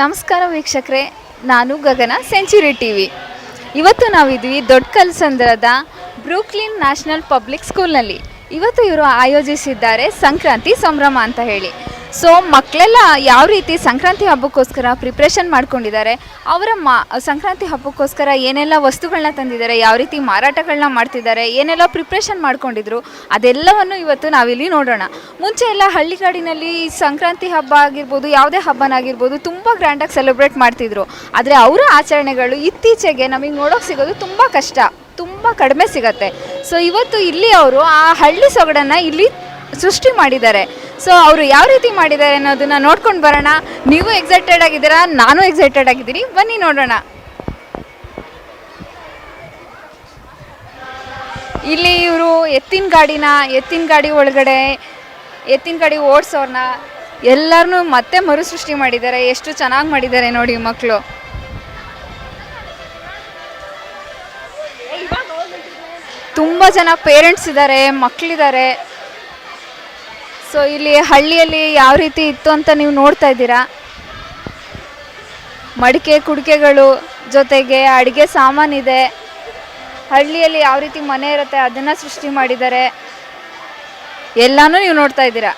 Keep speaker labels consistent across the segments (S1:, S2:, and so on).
S1: ನಮಸ್ಕಾರ ವೀಕ್ಷಕರೇ, ನಾನು ಗಗನ ಸೆಂಚುರಿ ಟಿ ವಿ. ಇವತ್ತು ನಾವಿದ್ವಿ ದೊಡ್ಡ ಕಲ್ಸಂದ್ರದ ಬ್ರೂಕ್ಲಿನ್ ನ್ಯಾಷನಲ್ ಪಬ್ಲಿಕ್ ಸ್ಕೂಲ್ನಲ್ಲಿ. ಇವತ್ತು ಇವರು ಆಯೋಜಿಸಿದ್ದಾರೆ ಸಂಕ್ರಾಂತಿ ಸಂಭ್ರಮ ಅಂತ ಹೇಳಿ. ಸೊ ಮಕ್ಕಳೆಲ್ಲ ಯಾವ ರೀತಿ ಸಂಕ್ರಾಂತಿ ಹಬ್ಬಕ್ಕೋಸ್ಕರ ಪ್ರಿಪ್ರೇಷನ್ ಮಾಡ್ಕೊಂಡಿದ್ದಾರೆ, ಅವರ ಮಾ, ಸಂಕ್ರಾಂತಿ ಹಬ್ಬಕ್ಕೋಸ್ಕರ ಏನೆಲ್ಲ ವಸ್ತುಗಳನ್ನ ತಂದಿದ್ದಾರೆ, ಯಾವ ರೀತಿ ಮಾರಾಟಗಳನ್ನ ಮಾಡ್ತಿದ್ದಾರೆ, ಏನೆಲ್ಲ ಪ್ರಿಪ್ರೇಷನ್ ಮಾಡ್ಕೊಂಡಿದ್ರು, ಅದೆಲ್ಲವನ್ನು ಇವತ್ತು ನಾವಿಲ್ಲಿ ನೋಡೋಣ. ಮುಂಚೆ ಎಲ್ಲ ಹಳ್ಳಿಗಾಡಿನಲ್ಲಿ ಸಂಕ್ರಾಂತಿ ಹಬ್ಬ ಆಗಿರ್ಬೋದು, ಯಾವುದೇ ಹಬ್ಬನಾಗಿರ್ಬೋದು ತುಂಬ ಗ್ರ್ಯಾಂಡಾಗಿ ಸೆಲೆಬ್ರೇಟ್ ಮಾಡ್ತಿದ್ರು. ಆದರೆ ಅವರ ಆಚರಣೆಗಳು ಇತ್ತೀಚೆಗೆ ನಮಗೆ ನೋಡೋಕೆ ಸಿಗೋದು ತುಂಬ ಕಷ್ಟ, ತುಂಬ ಕಡಿಮೆ ಸಿಗತ್ತೆ. ಸೊ ಇವತ್ತು ಇಲ್ಲಿ ಅವರು ಆ ಹಳ್ಳಿ ಸೊಗಡನ್ನು ಇಲ್ಲಿ ಸೃಷ್ಟಿ ಮಾಡಿದ್ದಾರೆ. ಸೊ ಅವರು ಯಾವ ರೀತಿ ಮಾಡಿದ್ದಾರೆ ಅನ್ನೋದನ್ನ ನೋಡ್ಕೊಂಡು ಬರೋಣ. ನೀವು ಎಕ್ಸೈಟೆಡ್ ಆಗಿದ್ದೀರಾ? ನಾನು ಎಕ್ಸೈಟೆಡ್ ಆಗಿದ್ದೀನಿ. ಬನ್ನಿ ನೋಡೋಣ. ಇಲ್ಲಿ ಇವರು ಎತ್ತಿನ ಗಾಡಿನ, ಎತ್ತಿನ ಗಾಡಿ ಒಳಗಡೆ, ಎತ್ತಿನ ಗಾಡಿ ಓಡಿಸೋರ್ನ ಎಲ್ಲರನ್ನೂ ಮತ್ತೆ ಮರುಸೃಷ್ಟಿ ಮಾಡಿದ್ದಾರೆ. ಎಷ್ಟು ಚೆನ್ನಾಗಿ ಮಾಡಿದ್ದಾರೆ ನೋಡಿ ಮಕ್ಕಳು ತುಂಬ ಜನ ಪೇರೆಂಟ್ಸ್ ಇದ್ದಾರೆ ಮಕ್ಕಳಿದ್ದಾರೆ ಸೊ ಇಲ್ಲಿ ಹಳ್ಳಿಯಲ್ಲಿ ಯಾವ ರೀತಿ ಇತ್ತು ಅಂತ ನೀವು ನೋಡ್ತಾ ಇದ್ದೀರಾ? ಮಡಿಕೆ ಕುಡಿಕೆಗಳು ಜೊತೆಗೆ ಅಡುಗೆ ಸಾಮಾನಿದೆ. ಹಳ್ಳಿಯಲ್ಲಿ ಯಾವ ರೀತಿ ಮನೆ ಇರುತ್ತೆ ಅದನ್ನು ಸೃಷ್ಟಿ ಮಾಡಿದ್ದಾರೆ. ಎಲ್ಲನೂ ನೀವು ನೋಡ್ತಾ ಇದ್ದೀರಾ?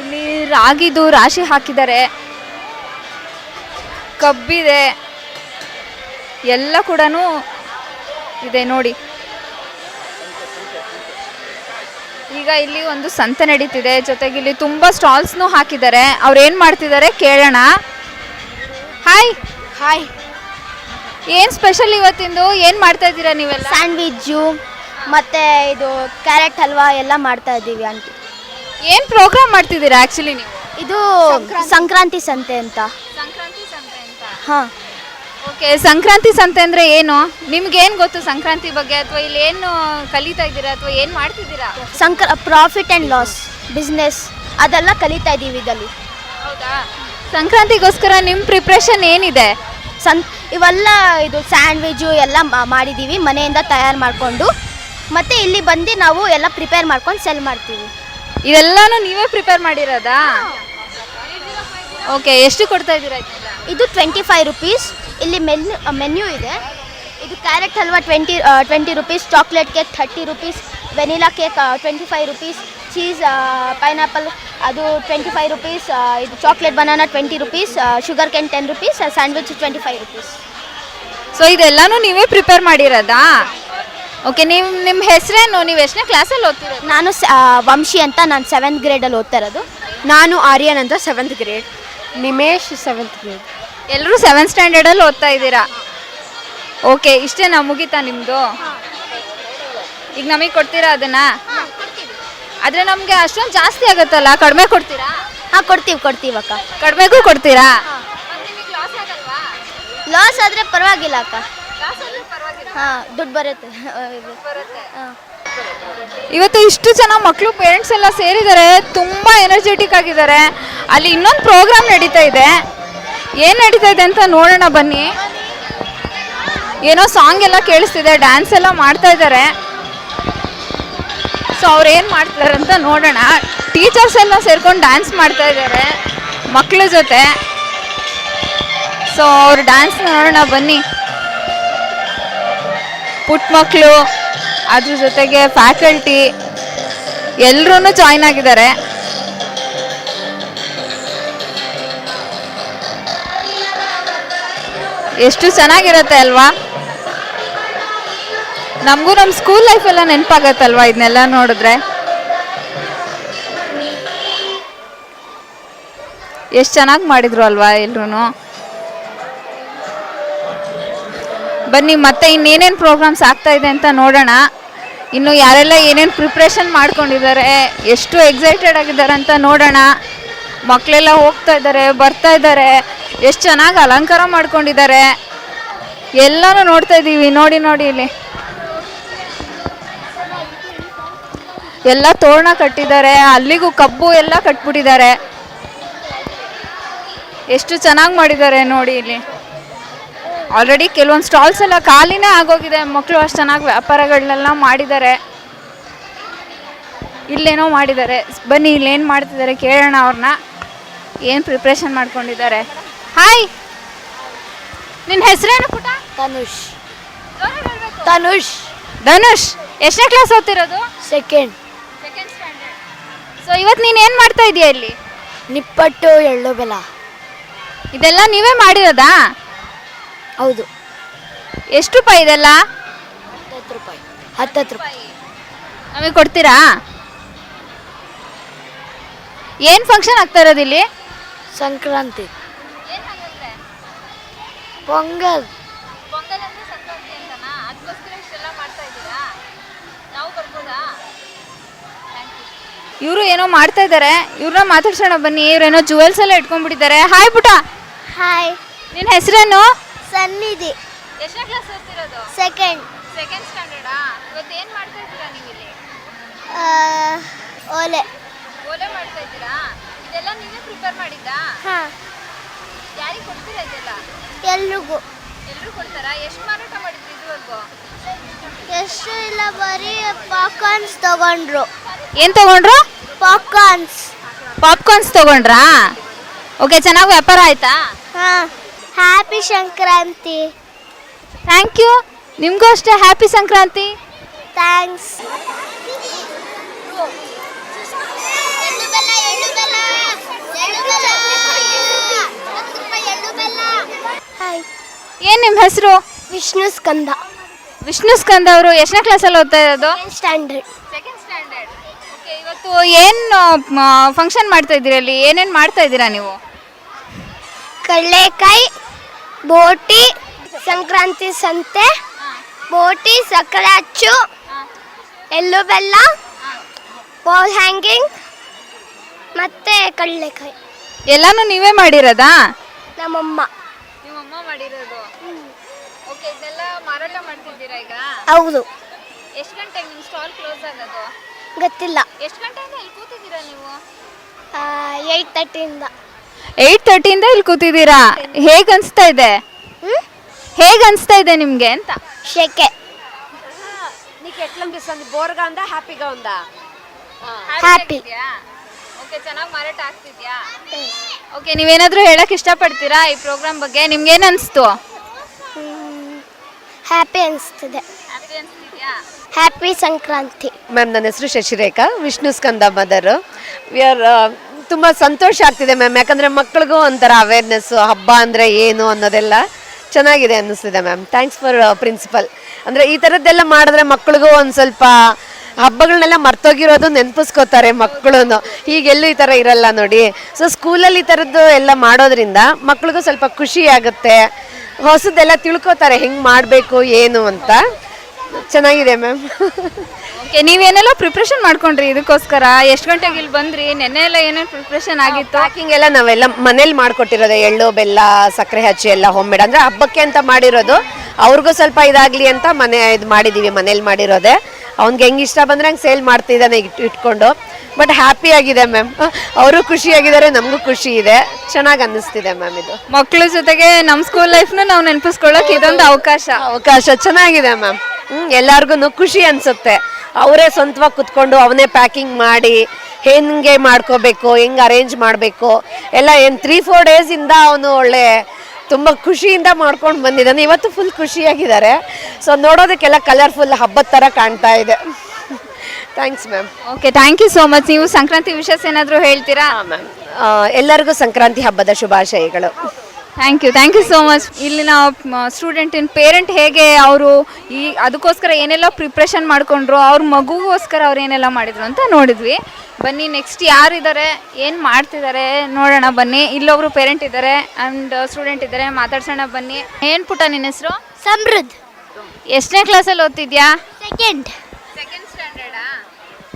S1: ಇಲ್ಲಿ ರಾಗಿದು ರಾಶಿ ಹಾಕಿದ್ದಾರೆ. ಕಬ್ಬಿದೆ. ಎಲ್ಲ ಕೂಡ ಇದೆ ನೋಡಿ. ಈಗ ಇಲ್ಲಿ ಒಂದು ಸಂತೆ ನಡೀತಿದೆ. ಜೊತೆಗೆ ಇಲ್ಲಿ ತುಂಬ ಸ್ಟಾಲ್ಸ್ನೂ ಹಾಕಿದ್ದಾರೆ. ಅವ್ರು ಏನು ಮಾಡ್ತಿದ್ದಾರೆ ಕೇಳೋಣ. ಹಾಯ್
S2: ಹಾಯ್
S1: ಏನು ಸ್ಪೆಷಲ್ ಇವತ್ತಿಂದು? ಏನು ಮಾಡ್ತಾ ಇದ್ದೀರಾ ನೀವೆಲ್ಲ?
S2: ಸ್ಯಾಂಡ್ವಿಜ್ಜು ಮತ್ತೆ ಇದು ಕ್ಯಾರೆಟ್ ಹಲ್ವಾ ಎಲ್ಲ ಮಾಡ್ತಾ ಇದ್ದೀವಿ ಅಂತ
S1: ಏನು ಪ್ರೋಗ್ರಾಮ್ ಮಾಡ್ತಿದ್ದೀರಾ ಆ್ಯಕ್ಚುಲಿ ನೀವು?
S2: ಇದು ಸಂಕ್ರಾಂತಿ ಸಂತೆ ಅಂತ.
S1: ಸಂಕ್ರಾಂತಿ ಸಂತೆ ಅಂತ.
S2: ಹಾಂ.
S1: ಓಕೆ ಸಂಕ್ರಾಂತಿ ಸಂತೆ ಅಂದ್ರೆ ಏನು? ನಿಮ್ಗೆ ಏನು ಗೊತ್ತು ಸಂಕ್ರಾಂತಿ ಬಗ್ಗೆ ಅಥವಾ ಇಲ್ಲಿ ಏನು ಕಲಿತಾ ಇದ್ದೀರಾ ಅಥವಾ ಏನು ಮಾಡ್ತಿದ್ದೀರಾ?
S2: ಸಂಕ್ರ ಪ್ರಾಫಿಟ್ ಆ್ಯಂಡ್ ಲಾಸ್ ಬಿಸ್ನೆಸ್ ಅದೆಲ್ಲ ಕಲಿತಾ ಇದ್ದೀವಿ ಇದರಲ್ಲಿ.
S1: ಹೌದಾ? ಸಂಕ್ರಾಂತಿಗೋಸ್ಕರ ನಿಮ್ಮ ಪ್ರಿಪ್ರೇಷನ್ ಏನಿದೆ?
S2: ಸಂ ಇವೆಲ್ಲ ಇದು ಸ್ಯಾಂಡ್ವಿಚ್ಚು ಎಲ್ಲ ಮಾ- ಮಾಡಿದ್ದೀವಿ ಮನೆಯಿಂದ ತಯಾರು ಮಾಡಿಕೊಂಡು. ಮತ್ತು ಇಲ್ಲಿ ಬಂದು ನಾವು ಎಲ್ಲ ಪ್ರಿಪೇರ್ ಮಾಡ್ಕೊಂಡು ಸೆಲ್ ಮಾಡ್ತೀವಿ.
S1: ಇದೆಲ್ಲಾನು ನೀವೇ ಪ್ರಿಪೇರ್ ಮಾಡಿರೋದಾ? ಓಕೆ ಎಷ್ಟು ಕೊಡ್ತಾ ಇದ್ದೀರಾ
S2: ಇದು ಟ್ವೆಂಟಿ ಫೈವ್ ರುಪೀಸ್ ಇಲ್ಲಿ ಮೆನ್ಯೂ ಮೆನ್ಯೂ ಇದೆ. ಇದು carrot halwa twenty twenty rupees chocolate cake thirty rupees vanilla cake twenty five rupees cheese pineapple ಅದು ಟ್ವೆಂಟಿ ಫೈವ್ ರುಪೀಸ್ ಇದು chocolate banana twenty rupees sugarcane ten rupees sandwich twenty five rupees.
S1: So ಇದೆಲ್ಲಾನು ನೀವೇ prepare ಮಾಡಿರೋದಾ? Okay ನೀವು ನಿಮ್ಮ ಹೆಸರೇನು? ನೀವು ಎಷ್ಟನೇ ಕ್ಲಾಸಲ್ಲಿ ಓದ್ತಿರೋದು?
S2: ನಾನು ವಂಶಿ ಅಂತ ನಾನು ಸೆವೆಂತ್ ಗ್ರೇಡಲ್ಲಿ ಓದ್ತಾ ಇರೋದು.
S3: ನಾನು ಆರ್ಯನ್ ಅಂತ seventh grade Nimesh seventh grade
S1: ಎಲ್ಲರೂ ಸೆವೆಂತ್ ಸ್ಟ್ಯಾಂಡರ್ಡಲ್ಲಿ ಓದ್ತಾ ಇದ್ದೀರಾ? ಓಕೆ ಇಷ್ಟೇನಾ ಮುಗೀತಾ ನಿಮ್ಮದು ಈಗ ನಮಗೆ ಕೊಡ್ತೀರಾ ಅದನ್ನ? ಆದರೆ ನಮಗೆ ಅಷ್ಟೊಂದು ಜಾಸ್ತಿ ಆಗುತ್ತಲ್ಲ ಕಡಿಮೆ ಕೊಡ್ತೀರಾ?
S2: ಹಾಂ ಕೊಡ್ತೀವಿ ಕೊಡ್ತೀವಿ ಅಕ್ಕ.
S1: ಕಡಿಮೆಗೂ ಕೊಡ್ತೀರಾ?
S2: ಲಾಸ್ ಆದರೆ ಪರವಾಗಿಲ್ಲ ಅಕ್ಕ. ಹಾಂ ದುಡ್ಡು ಬರುತ್ತೆ. ಹಾಂ.
S1: ಇವತ್ತು ಇಷ್ಟು ಜನ ಮಕ್ಕಳು ಪೇರೆಂಟ್ಸ್ ಎಲ್ಲ ಸೇರಿದ್ದಾರೆ ತುಂಬ ಎನರ್ಜೆಟಿಕ್ ಆಗಿದ್ದಾರೆ. ಅಲ್ಲಿ ಇನ್ನೊಂದು ಪ್ರೋಗ್ರಾಮ್ ನಡೀತಾ ಇದೆ. ಏನು ನಡೀತಾ ಇದೆ ಅಂತ ನೋಡೋಣ ಬನ್ನಿ. ಏನೋ ಸಾಂಗ್ ಎಲ್ಲ ಕೇಳಿಸ್ತಿದೆ ಡ್ಯಾನ್ಸ್ ಎಲ್ಲ ಮಾಡ್ತಾ ಇದ್ದಾರೆ. ಸೊ ಅವ್ರು ಏನು ಮಾಡ್ತಾರೆ ಅಂತ ನೋಡೋಣ. ಟೀಚರ್ಸ್ ಎಲ್ಲ ಸೇರ್ಕೊಂಡು ಡ್ಯಾನ್ಸ್ ಮಾಡ್ತಾ ಇದ್ದಾರೆ ಮಕ್ಕಳ ಜೊತೆ. ಸೊ ಅವ್ರು ಡ್ಯಾನ್ಸ್ ನೋಡೋಣ ಬನ್ನಿ. ಪುಟ್ ಮಕ್ಕಳು ಅದ್ರ ಜೊತೆಗೆ ಫ್ಯಾಕಲ್ಟಿ ಎಲ್ಲರೂ ಜಾಯ್ನ್ ಆಗಿದ್ದಾರೆ. ಎಷ್ಟು ಚೆನ್ನಾಗಿರುತ್ತೆ ಅಲ್ವಾ? ನಮಗೂ ನಮ್ಮ ಸ್ಕೂಲ್ ಲೈಫ್ ಎಲ್ಲ ನೆನಪಾಗತ್ತಲ್ವಾ ಇದನ್ನೆಲ್ಲ ನೋಡಿದ್ರೆ? ಎಷ್ಟು ಚೆನ್ನಾಗಿ ಮಾಡಿದ್ರು ಅಲ್ವಾ ಎಲ್ರೂ ಬನ್ನಿ, ಮತ್ತೆ ಇನ್ನೇನೇನು ಪ್ರೋಗ್ರಾಮ್ಸ್ ಆಗ್ತಾ ಇದೆ ಅಂತ ನೋಡೋಣ. ಇನ್ನು ಯಾರೆಲ್ಲ ಏನೇನು ಪ್ರಿಪ್ರೇಷನ್ ಮಾಡ್ಕೊಂಡಿದ್ದಾರೆ, ಎಷ್ಟು ಎಕ್ಸೈಟೆಡ್ ಆಗಿದ್ದಾರೆ ಅಂತ ನೋಡೋಣ. ಮಕ್ಕಳೆಲ್ಲ ಹೋಗ್ತಾ ಇದ್ದಾರೆ, ಬರ್ತಾ ಇದ್ದಾರೆ. ಎಷ್ಟು ಚೆನ್ನಾಗಿ ಅಲಂಕಾರ ಮಾಡ್ಕೊಂಡಿದ್ದಾರೆ. ಎಲ್ಲರೂ ನೋಡ್ತಾ ಇದ್ದೀವಿ ನೋಡಿ ನೋಡಿ ಇಲ್ಲಿ. ಎಲ್ಲ ತೋರಣ ಕಟ್ಟಿದ್ದಾರೆ, ಅಲ್ಲಿಗೂ ಕಬ್ಬು ಎಲ್ಲ ಕಟ್ಬಿಟ್ಟಿದ್ದಾರೆ. ಎಷ್ಟು ಚೆನ್ನಾಗಿ ಮಾಡಿದ್ದಾರೆ ನೋಡಿ ಇಲ್ಲಿ. ಆಲ್ರೆಡಿ ಕೆಲವೊಂದು ಸ್ಟಾಲ್ಸ್ ಎಲ್ಲ ಖಾಲಿನೇ ಆಗೋಗಿದೆ ಮಕ್ಕಳು ಅಷ್ಟು ಚೆನ್ನಾಗಿ ವ್ಯಾಪಾರಗಳನ್ನೆಲ್ಲ ಮಾಡಿದ್ದಾರೆ. ಇಲ್ಲೇನೋ ಮಾಡಿದ್ದಾರೆ. ಬನ್ನಿ, ಇಲ್ಲೇನು ಮಾಡ್ತಿದ್ದಾರೆ ಕೇಳೋಣ ಅವ್ರನ್ನ ಏನು ಪ್ರಿಪ್ರೇಷನ್ ಮಾಡ್ಕೊಂಡಿದ್ದಾರೆ? ಹಾಯ್ ನಿನ್ನ ಹೆಸರೇನು ಪುಟ?
S3: ತನುಷ್. ತನುಷ್.
S1: ಧನುಷ್. ಎಷ್ಟನೇ ಕ್ಲಾಸ್ ಓದ್ತಿರೋದು?
S3: ಸೆಕೆಂಡ್
S1: ಸೊ ಇವತ್ತು ನೀನು ಏನು ಮಾಡ್ತಾ ಇದೀಯ ಇಲ್ಲಿ?
S3: ನಿಪ್ಪಟ್ಟು ಎಳ್ಳು ಬೆಲ್ಲ.
S1: ಇದೆಲ್ಲ ನೀವೇ ಮಾಡಿರೋದಾ?
S3: ಹೌದು.
S1: ಎಷ್ಟು ರೂಪಾಯಿ ಇದೆಲ್ಲ?
S3: ಹತ್ತತ್ತು ರೂಪಾಯಿ. ಹತ್ತತ್ತು ರೂಪಾಯಿ.
S1: ನಮಗೆ ಕೊಡ್ತೀರಾ? ಏನು ಫಂಕ್ಷನ್ ಆಗ್ತಾ ಇರೋದು ಇಲ್ಲಿ?
S3: ಸಂಕ್ರಾಂತಿ. ಪೊಂಗಲ್.
S1: ಇವರು ಏನೋ ಮಾಡ್ತಾ ಇದ್ದಾರೆ ಇವ್ರನ್ನ ಮಾತಾಡ್ಸೋಣ ಬನ್ನಿ. ಇವ್ರೇನೋ ಜುವೆಲ್ಸ್ ಎಲ್ಲ ಇಟ್ಕೊಂಡ್ಬಿಟ್ಟಿದ್ದಾರೆ. ಹಾಯ್ ಪುಟ.
S2: ಹಾಯ್
S1: ನಿನ್ನ ಹೆಸರೇನು?
S2: ಸನ್ನಿಧಿ.
S1: ಎಷ್ಟನೇ ಕ್ಲಾಸ್ ಓದ್ತಿರೋದು?
S2: ಸೆಕೆಂಡ್
S1: ಸೆಕೆಂಡ್ ಸ್ಟ್ಯಾಂಡರ್ಡಾ ಇವತ್ತು ಏನು ಮಾಡ್ತಾ ಇದ್ದೀರಾ ನೀವು ಇಲ್ಲಿ
S2: ಓಲೆ.
S1: ಓಲೆ ಮಾಡ್ತಾ ಇದ್ದೀರಾ? ಇದೆಲ್ಲ ನೀವೇ ಪ್ರಿಪೇರ್ ಮಾಡಿದ್ದಾ?
S2: ಹಾಂ.
S1: ಯಾರಿಗೆ ಕೊಡ್ತೀರಾ ಇದೆಲ್ಲ?
S2: ಎಲ್ರಿಗೂ.
S1: ಎಲ್ಲರೂ ಕೊಡ್ತಾರಾ? ಎಷ್ಟು ಮಾರಾಟ ಮಾಡಿದ್ರಿ ಇದುವರೆಗೂ
S2: ಎಷ್ಟು ಇಲ್ಲ ಬರೀ ಪಾಪ್ಕಾರ್ನ್ಸ್ ತಗೊಂಡ್ರು.
S1: ಏನು ತಗೊಂಡ್ರು?
S2: Popcorns
S1: popcorns ತಗೊಂಡ್ರಾ? ಓಕೆ ಚೆನ್ನಾಗಿ ವ್ಯಾಪಾರ ಆಯ್ತಾ?
S2: ಹಾಂ ಹ್ಯಾಪಿ ಸಂಕ್ರಾಂತಿ
S1: ಥ್ಯಾಂಕ್ ಯು ನಿಮಗೂ ಅಷ್ಟೇ ಹ್ಯಾಪಿ ಸಂಕ್ರಾಂತಿ
S2: ಥ್ಯಾಂಕ್ಸ್ ಹಾಯ್
S1: ಏನು ನಿಮ್ಮ ಹೆಸರು?
S2: ವಿಷ್ಣು ಸ್ಕಂದ.
S1: ವಿಷ್ಣು ಸ್ಕಂದ ಅವರು ಎಷ್ಟನೇ ಕ್ಲಾಸಲ್ಲಿ ಓದ್ತಾ ಇರೋದು?
S2: ಸ್ಟ್ಯಾಂಡರ್ಡ್
S1: ಸೆಕೆಂಡ್ ಸ್ಟ್ಯಾಂಡರ್ಡ್ ಓಕೆ ಇವತ್ತು ಏನು ಫಂಕ್ಷನ್ ಮಾಡ್ತಾ ಇದ್ದೀರಾ ಅಲ್ಲಿ? ಏನೇನು ಮಾಡ್ತಾ ಇದ್ದೀರಾ ನೀವು?
S2: ಕಡಲೆಕಾಯಿ ಬೋಟಿ ಸಂಕ್ರಾಂತಿ ಸಂತೆ ಬೋಟಿ ಸಕ್ಕರೆ ಅಚ್ಚು ಎಲ್ಲು ಬೆಲ್ಲ ಬಾಲ್ ಹ್ಯಾಂಗಿಂಗ್ ಮತ್ತೆ ಕಡಲೆಕಾಯಿ.
S1: ಎಲ್ಲಾನು ನೀವೇ ಮಾಡಿರೋದಾ?
S2: ನಿಮ್ಮಮ್ಮ
S1: ಮಾಡಿರೋದು ಓಕೆ ಇದೆಲ್ಲ ಮಾರಾಟ ಮಾಡ್ತಿದ್ದೀರಾ ಈಗ
S2: ಹೌದು
S1: ಎಷ್ಟು ಗಂಟೆಗೆ ನಿಮ್ಮ ಸ್ಟಾಲ್ ಕ್ಲೋಸ್ ಆಗೋದು
S2: ಗೊತ್ತಿಲ್ಲ
S1: ಎಷ್ಟು ಗಂಟೆಯಿಂದ ಇಲ್ಲಿ ಕೂತಿದ್ದೀರಾ ನೀವು
S2: ಏಯ್ಟ್ ತರ್ಟಿಯಿಂದ
S1: ಏಯ್ಟ್ ತರ್ಟಿಯಿಂದ ಇಲ್ಲಿ ಕೂತಿದ್ದೀರಾ ಹೇಗೆ ಅನಿಸ್ತಾ ಇದೆ ಹೇಗೆ ಅನಿಸ್ತಾ ಇದೆ ನಿಮಗೆ ಅಂತ
S2: ಶೆಕೆ
S3: నీకు ఎట్లా అనిపిస్తుంది బోర్గా ఉందా హ్యాపీగా ఉందా
S2: ಹ್ಯಾಪಿ
S1: ಓಕೆ ಚೆನ್ನಾಗಿ ಮಾರಾಟ ಆಗ್ತಿದ್ಯಾ ಓಕೆ ನೀವೇನಾದರೂ ಹೇಳಕ್ ಇಷ್ಟಪಡ್ತೀರಾ ಈ ಪ್ರೋಗ್ರಾಮ್ ಬಗ್ಗೆ ನಿಮ್ಗೆ ಏನು ಅನಿಸ್ತು
S2: ಹ್ಯಾಪಿ ಅನಿಸ್ತಿದೆ.
S1: ಹ್ಯಾಪಿ
S2: ಸಂಕ್ರಾಂತಿ.
S4: ಮ್ಯಾಮ್ ನನ್ನ ಹೆಸರು Shashirekha Vishnu Skanda mother we are ತುಂಬ ಸಂತೋಷ ಆಗ್ತಿದೆ ಮ್ಯಾಮ್ ಯಾಕಂದರೆ ಮಕ್ಳಿಗೂ ಒಂಥರ ಅವೇರ್ನೆಸ್ಸು ಹಬ್ಬ ಅಂದರೆ ಏನು ಅನ್ನೋದೆಲ್ಲ ಚೆನ್ನಾಗಿದೆ ಅನ್ನಿಸ್ತಿದೆ ಮ್ಯಾಮ್ ಥ್ಯಾಂಕ್ಸ್ ಫಾರ್ ಪ್ರಿನ್ಸಿಪಲ್ ಅಂದರೆ ಈ ಥರದ್ದೆಲ್ಲ ಮಾಡಿದ್ರೆ ಮಕ್ಕಳಿಗೂ ಒಂದು ಸ್ವಲ್ಪ ಹಬ್ಬಗಳನ್ನೆಲ್ಲ ಮರ್ತೋಗಿರೋದು ನೆನಪಿಸ್ಕೋತಾರೆ ಮಕ್ಕಳು ಹೀಗೆಲ್ಲೂ ಈ ಥರ ಇರಲ್ಲ ನೋಡಿ. ಸೊ ಸ್ಕೂಲಲ್ಲಿ ಈ ಥರದ್ದು ಎಲ್ಲ ಮಾಡೋದ್ರಿಂದ ಮಕ್ಳಿಗೂ ಸ್ವಲ್ಪ ಖುಷಿ ಆಗುತ್ತೆ. ಹೊಸದೆಲ್ಲ ತಿಳ್ಕೊತಾರೆ ಹೆಂಗೆ ಮಾಡಬೇಕು ಏನು ಅಂತ. ಚೆನ್ನಾಗಿದೆ ಮ್ಯಾಮ್.
S1: ಓಕೆ ನೀವೇನೆಲ್ಲ ಪ್ರಿಪ್ರೇಷನ್ ಮಾಡ್ಕೊಂಡ್ರಿ ಇದಕ್ಕೋಸ್ಕರ? ಎಷ್ಟು ಗಂಟೆಗೆ ಇಲ್ಲಿ ಬಂದ್ರಿ? ನೆನ್ನೆ ಎಲ್ಲ ಏನೇನು ಪ್ರಿಪ್ರೇಷನ್ ಆಗಿತ್ತು?
S4: ಪ್ಯಾಕಿಂಗ್ ಎಲ್ಲ ನಾವೆಲ್ಲ ಮನೇಲಿ ಮಾಡ್ಕೊಟ್ಟಿರೋದು ಎಳ್ಳು ಬೆಲ್ಲ ಸಕ್ಕರೆ ಹಚ್ಚಿ ಎಲ್ಲ ಹೋಮ್ಮೇಡ್ ಅಂದ್ರೆ ಹಬ್ಬಕ್ಕೆ ಅಂತ ಮಾಡಿರೋದು. ಅವ್ರಿಗೂ ಸ್ವಲ್ಪ ಇದಾಗ್ಲಿ ಅಂತ ಮನೆ ಇದು ಮಾಡಿದ್ದೀವಿ ಮನೇಲಿ ಮಾಡಿರೋದೆ. ಅವ್ನಿಗೆ ಹೆಂಗೆ ಇಷ್ಟ ಬಂದರೆ ಹಂಗೆ ಸೇಲ್ ಮಾಡ್ತಿದ್ದಾನೆ ಇಟ್ಟು ಇಟ್ಕೊಂಡು. ಬಟ್ ಹ್ಯಾಪಿ ಆಗಿದೆ ಮ್ಯಾಮ್ ಅವರು ಖುಷಿಯಾಗಿದ್ದಾರೆ ನಮಗೂ ಖುಷಿ ಇದೆ. ಚೆನ್ನಾಗಿ ಅನ್ನಿಸ್ತಿದೆ ಮ್ಯಾಮ್ ಇದು.
S1: ಮಕ್ಕಳ ಜೊತೆಗೆ ನಮ್ಮ ಸ್ಕೂಲ್ ಲೈಫ್ನ ನಾವು ನೆನಪಿಸ್ಕೊಳ್ಳೋಕೆ ಇದೊಂದು ಅವಕಾಶ.
S4: ಅವಕಾಶ. ಚೆನ್ನಾಗಿದೆ ಮ್ಯಾಮ್ ಹ್ಞೂ ಎಲ್ಲರಿಗೂ ಖುಷಿ ಅನಿಸುತ್ತೆ. ಅವರೇ ಸ್ವಂತವಾಗಿ ಕುತ್ಕೊಂಡು ಅವನೇ ಪ್ಯಾಕಿಂಗ್ ಮಾಡಿ ಹೆಂಗೆ ಮಾಡ್ಕೋಬೇಕು ಹೆಂಗೆ ಅರೇಂಜ್ ಮಾಡಬೇಕು. ಎಲ್ಲ ಏನು ತ್ರೀ ಫೋರ್ ಡೇಸಿಂದ ಅವನು ಒಳ್ಳೆ ತುಂಬ ಖುಷಿಯಿಂದ ಮಾಡ್ಕೊಂಡು ಬಂದಿದ್ದಾನೆ. ಇವತ್ತು ಫುಲ್ ಖುಷಿಯಾಗಿದ್ದಾರೆ. ಸೊ ನೋಡೋದಕ್ಕೆಲ್ಲ ಕಲರ್ಫುಲ್ ಹಬ್ಬದ ಥರ ಕಾಣ್ತಾ ಇದೆ. Thanks ma'am
S1: okay thank you so much ನೀವು ಸಂಕ್ರಾಂತಿ ವಿಶೇಷ ಏನಾದರೂ ಹೇಳ್ತೀರಾ?
S4: ಮ್ಯಾಮ್ ಎಲ್ಲರಿಗೂ ಸಂಕ್ರಾಂತಿ ಹಬ್ಬದ ಶುಭಾಶಯಗಳು.
S1: Thank you thank you so much ಇಲ್ಲಿನ ಸ್ಟೂಡೆಂಟಿನ ಪೇರೆಂಟ್ ಹೇಗೆ ಅವರು ಈ ಅದಕ್ಕೋಸ್ಕರ ಏನೆಲ್ಲ ಪ್ರಿಪ್ರೇಷನ್ ಮಾಡ್ಕೊಂಡ್ರು ಅವ್ರ ಮಗುಗೋಸ್ಕರ ಅವ್ರು ಏನೆಲ್ಲ ಮಾಡಿದ್ರು ಅಂತ ನೋಡಿದ್ವಿ. ಬನ್ನಿ ನೆಕ್ಸ್ಟ್ ಯಾರಿದ್ದಾರೆ ಏನು ಮಾಡ್ತಿದ್ದಾರೆ ನೋಡೋಣ ಬನ್ನಿ. ಇಲ್ಲೊಬ್ರು ಪೇರೆಂಟ್ ಇದ್ದಾರೆ ಆ್ಯಂಡ್ ಸ್ಟೂಡೆಂಟ್ ಇದ್ದಾರೆ ಮಾತಾಡ್ಸೋಣ ಬನ್ನಿ. ಏನು ಪುಟ ನಿನ್ನ ಹೆಸರು?
S2: ಸಮೃದ್ಧ
S1: ಎಷ್ಟನೇ ಕ್ಲಾಸಲ್ಲಿ ಓದ್ತಿದ್ಯಾ?
S2: ಸೆಕೆಂಡ್
S1: ಸೆಕೆಂಡ್ ಸ್ಟ್ಯಾಂಡರ್ಡಾ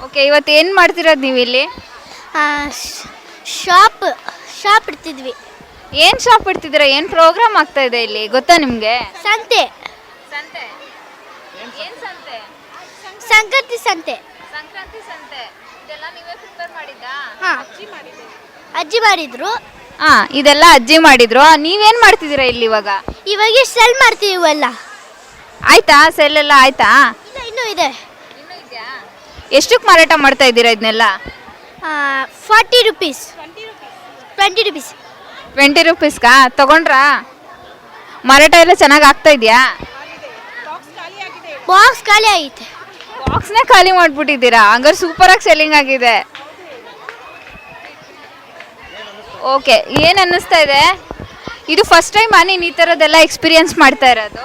S1: ಓಕೆ ಇವತ್ತು ಏನು ಮಾಡ್ತಿರೋದು ನೀವು ಇಲ್ಲಿ
S2: ಶಾಪ್ ಶಾಪ್ ಇಡ್ತಿದ್ವಿ.
S1: ಏನು ಶಾಪ್ ಇಡ್ತಿದ್ದೀರಾ? ಏನ್ ಪ್ರೋಗ್ರಾಮ್ ಆಗ್ತಾ ಇದೆ ಇಲ್ಲಿ? ಗೊತ್ತಾ ನಿಮಗೆ?
S2: ಸಂತೆ.
S1: ಸಂತೆ? ಏನ್ ಸಂತೆ?
S2: ಸಂಕ್ರಾಂತಿ ಸಂತೆ.
S1: ಸಂಕ್ರಾಂತಿ ಸಂತೆ. ಇದೆಲ್ಲ ನೀವೇ ಪ್ರಿಪೇರ್ ಮಾಡಿದ್ದಾ?
S2: ಹಾ. ಅಜ್ಜಿ ಮಾಡಿದ್ರು.
S1: ಹಾ ಇದೆಲ್ಲ ಅಜ್ಜಿ ಮಾಡಿದ್ರು. ನೀವೇನ್ ಮಾಡ್ತಿದ್ದೀರಾ ಇಲ್ಲಿ ಇವಾಗ?
S2: ಇವಾಗ ಸೆಲ್ ಮಾಡ್ತೀವಿ ಇವೆಲ್ಲ.
S1: ಆಯ್ತಾ? ಸೆಲ್ ಎಲ್ಲ ಆಯ್ತಾ?
S2: ಇಲ್ಲ ಇನ್ನೂ ಇದೆ.
S1: ಎಷ್ಟಕ್ಕೆ ಮಾರಾಟ ಮಾಡ್ತಾ ಇದ್ದೀರಾ ಇದನ್ನೆಲ್ಲ?
S2: Forty rupees twenty rupees
S1: twenty ರುಪೀಸ್ಗಾ ತಗೊಂಡ್ರಾ? ಮಾರಾಟ ಎಲ್ಲ ಚೆನ್ನಾಗಿ ಆಗ್ತಾ ಇದೆಯಾ?
S2: ಬಾಕ್ಸ್ ಖಾಲಿ ಆಯ್ತು
S1: ಬಾಕ್ಸ್ನೇ ಖಾಲಿ ಮಾಡ್ಬಿಟ್ಟಿದ್ದೀರಾ? ಹಂಗಾರೆ ಸೂಪರಾಗಿ ಸೆಲ್ಲಿಂಗ್ ಆಗಿದೆ. ಓಕೆ ಏನು ಅನ್ನಿಸ್ತಾ ಇದೆ? ಇದು ಫಸ್ಟ್ ಟೈಮ್ ನೀನು ಈ ಥರದ್ದೆಲ್ಲ ಎಕ್ಸ್ಪೀರಿಯನ್ಸ್ ಮಾಡ್ತಾ ಇರೋದು?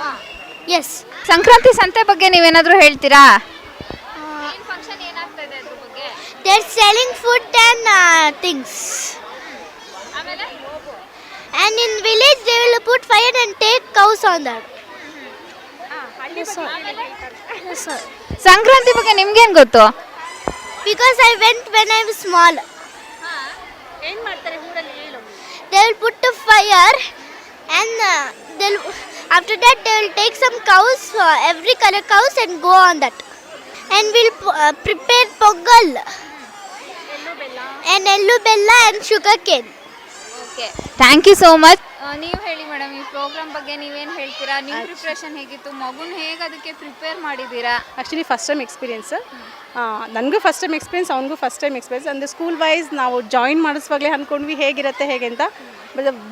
S2: ಎಸ್
S1: ಸಂಕ್ರಾಂತಿ ಸಂತೆ ಬಗ್ಗೆ ನೀವೇನಾದರೂ ಹೇಳ್ತೀರಾ?
S2: There selling food and things and in village, they will put fire and take cows on that.
S1: Sankranti ಬಗ್ಗೆ ನಿಮ್ಗೇನು ಗೊತ್ತು
S2: because I went when I was small they will put a fire and uh, they'll after that they will take some cows uh, every color cows and go on that and we'll p- uh, prepare pongal and yellow bella and sugar cane
S1: okay. Thank you so much ನೀವು ಹೇಳಿ madam ಈ program ಬಗ್ಗೆ ನೀವೇನು ಹೇಳ್ತೀರಾ? ನಿಮ್ಮ preparation ಹೇಗಿತ್ತು? ಮಗುನ ಹೇಗೆ ಅದಕ್ಕೆ ಪ್ರಿಪೇರ್ ಮಾಡಿದ್ದೀರಾ
S5: ಆ್ಯಕ್ಚುಲಿ ಫಸ್ಟ್ ಟೈಮ್ ಎಕ್ಸ್ಪೀರಿಯನ್ಸ್ ನನಗೂ ಫಸ್ಟ್ ಟೈಮ್ ಎಕ್ಸ್ಪೀರಿಯನ್ಸ್ ಅವ್ನಿಗೂ ಫಸ್ಟ್ ಟೈಮ್ ಎಕ್ಸ್ಪೀರಿಯನ್ಸ್ ಅಂದರೆ ಸ್ಕೂಲ್ ವೈಸ್ ನಾವು ಜಾಯಿನ್ ಮಾಡಿಸುವಾಗಲೇ ಅಂದ್ಕೊಂಡ್ವಿ ಹೇಗಿರುತ್ತೆ ಹೇಗೆ ಅಂತ.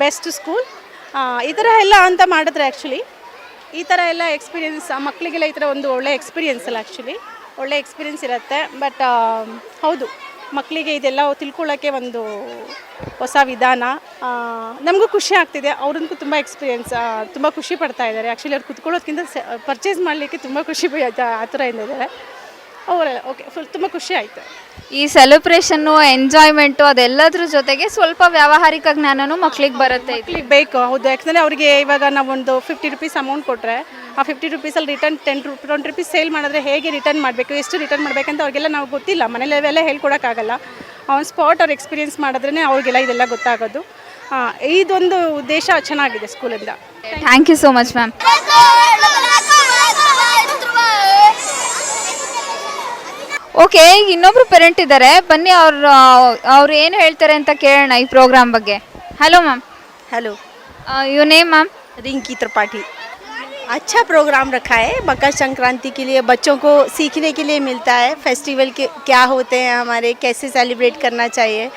S5: ಬೆಸ್ಟ್ ಸ್ಕೂಲ್ ಈ ಥರ ಎಲ್ಲ ಅಂತ ಮಾಡಿದ್ರೆ ಆ್ಯಕ್ಚುಲಿ ಈ ಥರ ಎಲ್ಲ ಎಕ್ಸ್ಪೀರಿಯನ್ಸ್ ಮಕ್ಕಳಿಗೆಲ್ಲ ಈ ಥರ ಒಂದು ಒಳ್ಳೆ ಎಕ್ಸ್ಪೀರಿಯನ್ಸ್ ಅಲ್ಲ ಆ್ಯಕ್ಚುಲಿ ಒಳ್ಳೆ ಎಕ್ಸ್ಪೀರಿಯನ್ಸ್ ಇರುತ್ತೆ. ಬಟ್ ಹೌದು. ಮಕ್ಕಳಿಗೆ ಇದೆಲ್ಲ ತಿಳ್ಕೊಳ್ಳೋಕ್ಕೆ ಒಂದು ಹೊಸ ವಿಧಾನ. ನಮಗೂ ಖುಷಿ ಆಗ್ತಿದೆ. ಅವ್ರಿಗೂ ತುಂಬ ಎಕ್ಸ್ಪೀರಿಯೆನ್ಸ್ ತುಂಬ ಖುಷಿ ಪಡ್ತಾ ಇದ್ದಾರೆ. ಆ್ಯಕ್ಚುಲಿ ಅವ್ರು ಕುತ್ಕೊಳ್ಳೋದ್ಕಿಂತ ಪರ್ಚೇಸ್ ಮಾಡಲಿಕ್ಕೆ ತುಂಬ ಖುಷಿ ಆ- ಥರ ಏನಿದ್ದಾರೆ ಅವರೆಲ್ಲ ಓಕೆ ಫುಲ್ ತುಂಬ ಖುಷಿ ಆಯಿತು.
S1: ಈ ಸೆಲೆಬ್ರೇಷನ್ನು ಎಂಜಾಯ್ಮೆಂಟು ಅದೆಲ್ಲದ್ರ ಜೊತೆಗೆ ಸ್ವಲ್ಪ ವ್ಯಾವಹಾರಿಕ ಜ್ಞಾನನೂ ಮಕ್ಕಳಿಗೆ ಬರುತ್ತೆ.
S5: ಮಕ್ಳಿಗೆ ಬೇಕು ಹೌದು. ಯಾಕಂದರೆ ಅವರಿಗೆ ಇವಾಗ ನಾವೊಂದು ಫಿಫ್ಟಿ ರುಪೀಸ್ ಅಮೌಂಟ್ ಕೊಟ್ಟರೆ ಆ ಫಿಫ್ಟಿ ರುಪೀಸಲ್ಲಿ ರಿಟರ್ನ್ ಟೆನ್ ರು ಟ್ವೆಂಟಿ ರುಪೀಸ್ ಸೇಲ್ ಮಾಡಿದ್ರೆ ಹೇಗೆ ರಿಟರ್ನ್ ಮಾಡಬೇಕು ಎಷ್ಟು ರಿಟರ್ನ್ ಮಾಡಬೇಕಂತ ಅವ್ರಿಗೆಲ್ಲ ನಾವು ಗೊತ್ತಿಲ್ಲ. ಮನೇಲೆಲ್ಲ ಹೇಳ್ಕೊಡೋಕ್ಕಾಗಲ್ಲ. ಅವ್ನು ಸ್ಪಾಟ್ ಅವ್ರು ಎಕ್ಸ್ಪೀರಿಯೆನ್ಸ್ ಮಾಡಿದ್ರೇ ಅವ್ರಿಗೆಲ್ಲ ಇದೆಲ್ಲ ಗೊತ್ತಾಗೋದು. ಇದೊಂದು ಉದ್ದೇಶ ಚೆನ್ನಾಗಿದೆ ಸ್ಕೂಲಿಂದ.
S1: Thank you so much ma'am okay ಇನ್ನೊಬ್ರು ಪೇರೆಂಟ್ ಇದ್ದಾರೆ. ಬನ್ನಿ ಅವ್ರು ಅವ್ರು ಏನು ಹೇಳ್ತಾರೆ ಅಂತ ಕೇಳೋಣ ಈ ಪ್ರೋಗ್ರಾಮ್ ಬಗ್ಗೆ. Hello ma'am
S6: hello
S1: you name ma'am
S6: Rinki Tripathi. अच्छा प्रोग्राम रखा है, मकर संक्रांति के लिए, बच्चों को सीखने के लिए मिलता है। फेस्टिवल के, क्या होते हैं हमारे, कैसे सेलिब्रेट करना चाहिए?